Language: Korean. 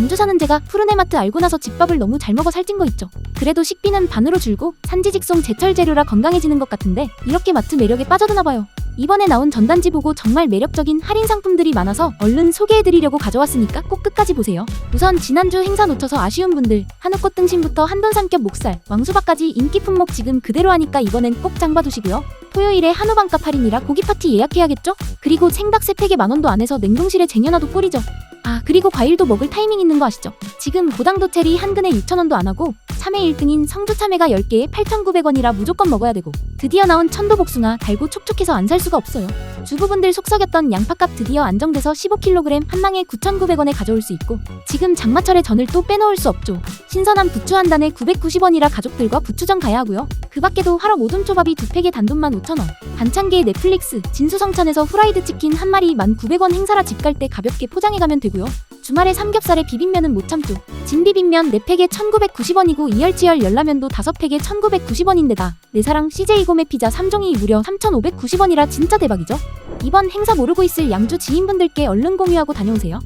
양주 사는 제가 푸르네마트 알고 나서 집밥을 너무 잘 먹어 살찐 거 있죠. 그래도 식비는 반으로 줄고 산지 직송 제철 재료라 건강해지는 것 같은데 이렇게 마트 매력에 빠져드나 봐요. 이번에 나온 전단지 보고 정말 매력적인 할인 상품들이 많아서 얼른 소개해드리려고 가져왔으니까 꼭 끝까지 보세요. 우선 지난주 행사 놓쳐서 아쉬운 분들 한우꽃 등심부터 한돈 삼겹 목살, 왕수박까지 인기 품목 지금 그대로 하니까 이번엔 꼭 장봐두시고요. 토요일에 한우 반값 할인이라 고기 파티 예약해야겠죠? 그리고 생닭 세 팩에 만원도 안 해서 냉동실에 쟁여놔도 꿀이죠. 아 그리고 과일도 먹을 타이밍 있는 거 아시죠? 지금 고당도 체리 한 근에 6,000원도 안 하고 참외 1등인 성주 참외가 10개에 8,900원이라 무조건 먹어야 되고 드디어 나온 천도 복숭아 달고 촉촉해서 안 살 수가 없어요. 주부분들 속썩였던 양파값 드디어 안정돼서 15kg 한 망에 9,900원에 가져올 수 있고 지금 장마철에 전을 또 빼놓을 수 없죠. 신선한 부추 한 단에 990원이라 가족들과 부추전 가야 하고요. 그 밖에도 화로 오둠초밥이 두 팩에 단돈만 5,000원 반찬계의 넷플릭스 진수성찬에서 후라이드 치킨 한 마리 1,900원 행사라 집 갈 때 가볍게 포장해 가면 되고요. 주말에 삼겹살에 비빔면은 못 참죠. 진비빔면 4팩에 1990원이고 이열치열 열라면도 5팩에 1990원인데다 내 사랑 CJ 고메 피자 3종이 무려 3590원이라 진짜 대박이죠? 이번 행사 모르고 있을 양주 지인분들께 얼른 공유하고 다녀오세요.